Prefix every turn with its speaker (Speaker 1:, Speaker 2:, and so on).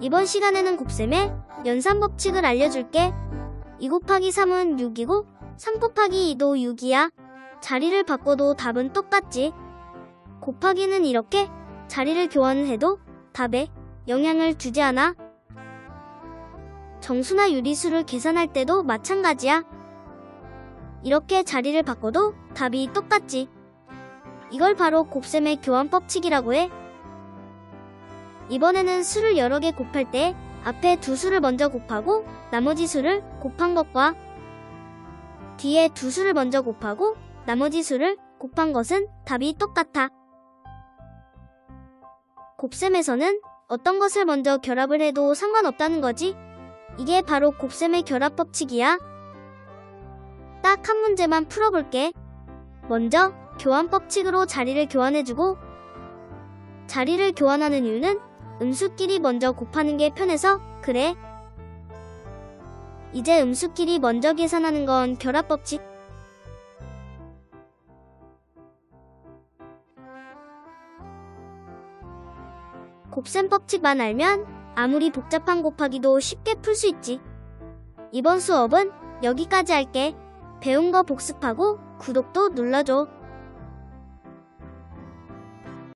Speaker 1: 이번 시간에는 곱셈의 연산 법칙을 알려줄게. 2 곱하기 3은 6이고 3 곱하기 2도 6이야. 자리를 바꿔도 답은 똑같지. 곱하기는 이렇게 자리를 교환을 해도 답에 영향을 주지 않아. 정수나 유리수를 계산할 때도 마찬가지야. 이렇게 자리를 바꿔도 답이 똑같지. 이걸 바로 곱셈의 교환 법칙이라고 해. 이번에는 수를 여러 개 곱할 때 앞에 두 수를 먼저 곱하고 나머지 수를 곱한 것과 뒤에 두 수를 먼저 곱하고 나머지 수를 곱한 것은 답이 똑같아. 곱셈에서는 어떤 것을 먼저 결합을 해도 상관없다는 거지. 이게 바로 곱셈의 결합 법칙이야. 딱 한 문제만 풀어볼게. 먼저 교환 법칙으로 자리를 교환해주고 자리를 교환하는 이유는 음수끼리 먼저 곱하는 게 편해서 그래. 이제 음수끼리 먼저 계산하는 건 결합 법칙. 곱셈 법칙만 알면 아무리 복잡한 곱하기도 쉽게 풀 수 있지. 이번 수업은 여기까지 할게. 배운 거 복습하고 구독도 눌러줘.